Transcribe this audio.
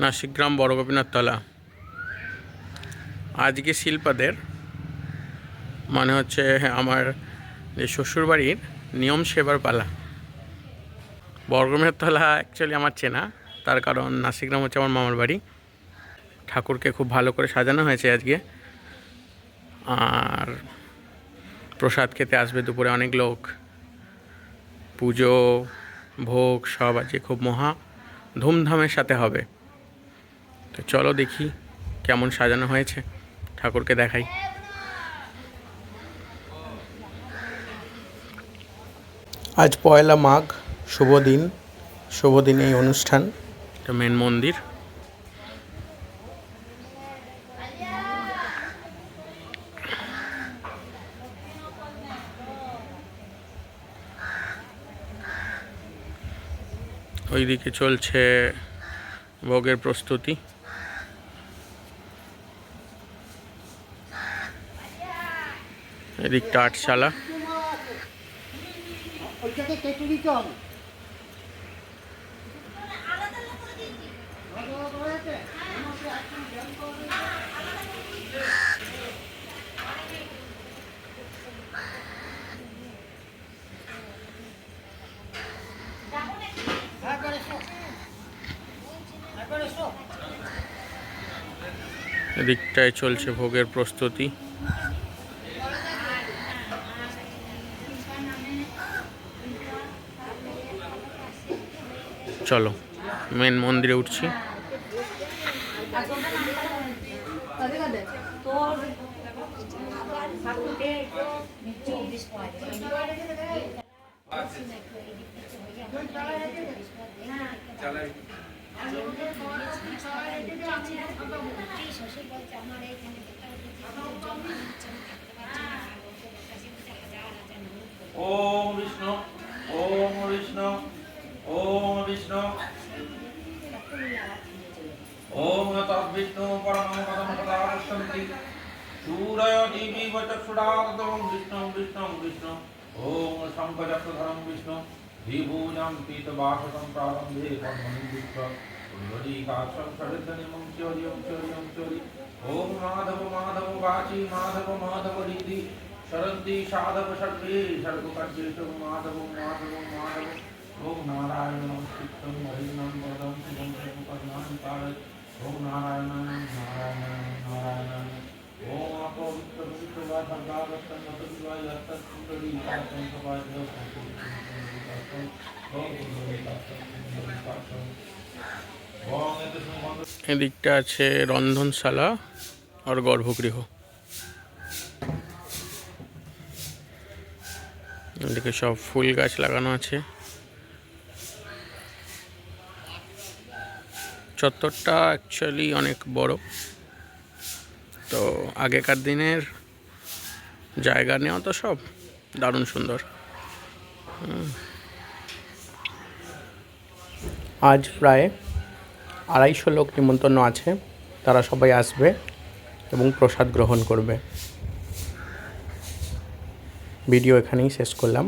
নাসিকগ্রাম বড় তলা। আজকে শিল্পাদের মানে হচ্ছে আমার যে শ্বশুরবাড়ির নিয়ম সেবার পালা। বড়গোপীনাথ তলা অ্যাকচুয়ালি আমার চেনা, তার কারণ নাসিকগ্রাম হচ্ছে আমার মামার বাড়ি। ঠাকুরকে খুব ভালো করে সাজানো হয়েছে আজকে। আর প্রসাদ খেতে আসবে দুপুরে অনেক লোক। পুজো, ভোগ, সব আজকে খুব মহা ধুমধামের সাথে হবে। তো চলো দেখি কেমন সাজানো হয়েছে। ঠাকুরকে দেখাই। আজ পয়লা মাঘ শুভ দিন। শুভ দিন এই অনুষ্ঠান। এটা মেন মন্দির। ওইদিকে চলছে ভোগের প্রস্তুতি। এদিকটা আটশালা এদিকটায় চলছে ভোগের প্রস্তুতি। চলো মেন মন্দিরে উঠছি। ওম বিষ্ণু ওম বিষ্ণু ওম বিষ্ণু। ওম তদ্বিষ্ণু পরমং পদম পশ্যন্তি। সূরয় দেবী বচক্ষুরাদম বিষ্ণু বিষ্ণু বিষ্ণু। ওম শঙ্খচক্রধরম বিষ্ণু। দ্বিভুজং পীতবাসকং প্রারম্ভে চিরিয়ং ওম মাধব মাধব বাচি, মাধব মাধব রিদ্ধি শরন্তি সাধব সর্বে সর্বকার্যেষু মাধব মাধব। বরদম শিবম সর্বকর্ণাম কারয় ওম নারায়ণ নারায়ণ নারায়ণ ওম অপবিত্র পবিত্র বা ভগবত নতদিবা যত সুন্দরী কাতং সবাই দেব ওম ওম এত সুমন্দ এদিকটা আছে রন্ধনশালা আর গর্ভগৃহ এদিকে সব ফুল গাছ লাগানো আছে চত্বরটা অ্যাকচুয়ালি অনেক বড়। তো আগেকার দিনের জায়গা নেওয়া তো সব দারুণ সুন্দর। আজ প্রায় আড়াইশো লোক নিমন্ত্রণ আছে, তারা সবাই আসবে এবং প্রসাদ গ্রহণ করবে। ভিডিও এখানেই শেষ করলাম।